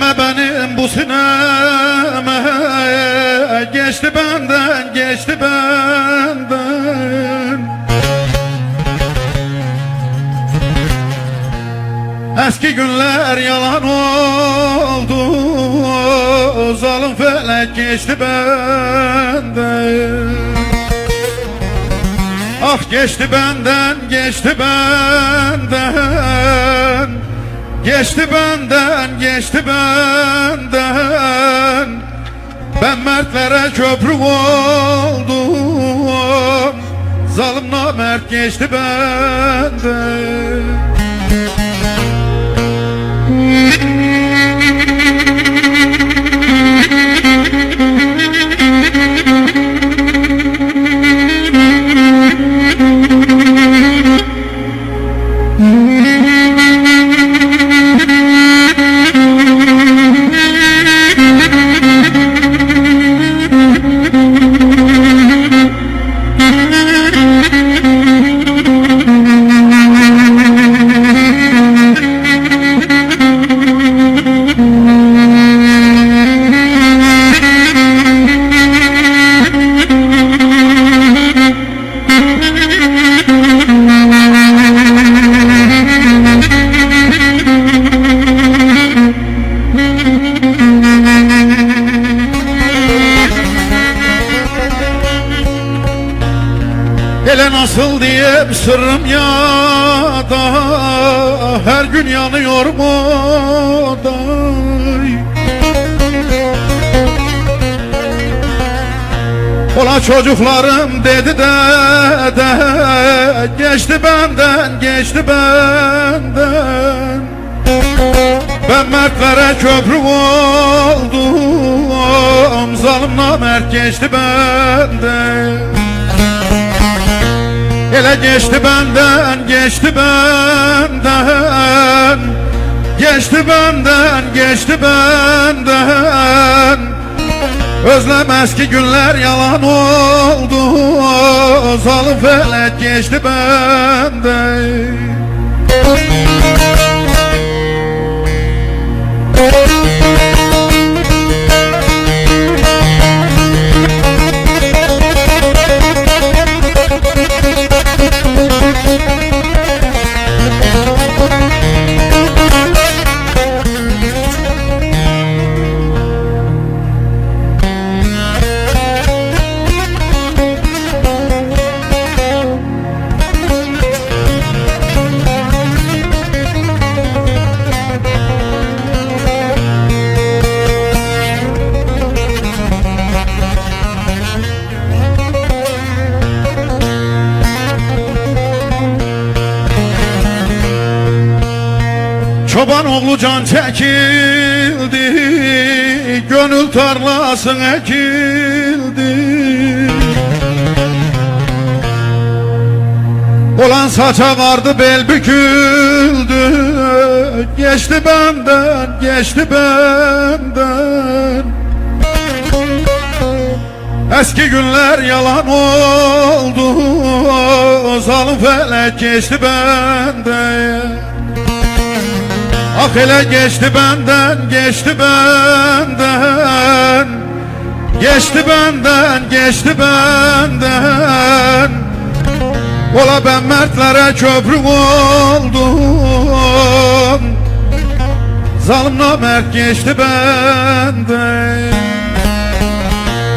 Değme benim bu sineme. Geçti benden, geçti benden. Eski günler yalan oldu. Zalim felek geçti benden. Ah geçti benden, geçti benden Geçti benden, geçti benden. Ben mertlere köprü oldum. Zalim namert geçti benden Hele nasıl diyeyim sırrım ya da Her gün yanıyor mu da? Ola çocuklarım dedi de de Geçti benden, geçti benden. Ben mertlere köprü oldum Zalim namert geçti benden Ele geçti benden, geçti benden. Geçti benden, geçti benden. Özlem eski günler yalan oldu. Zalim felek geçti benden Çoban oğlu can çekildi Gönül tarlasına ekildi. Olan saça vardı bel büküldü. Geçti benden, geçti benden. Eski günler yalan oldu Zalim felek geçti benden Ah hele geçti benden, geçti benden. Geçti benden, geçti benden. Ola ben mertlere köprü oldum. Zalim namert geçti benden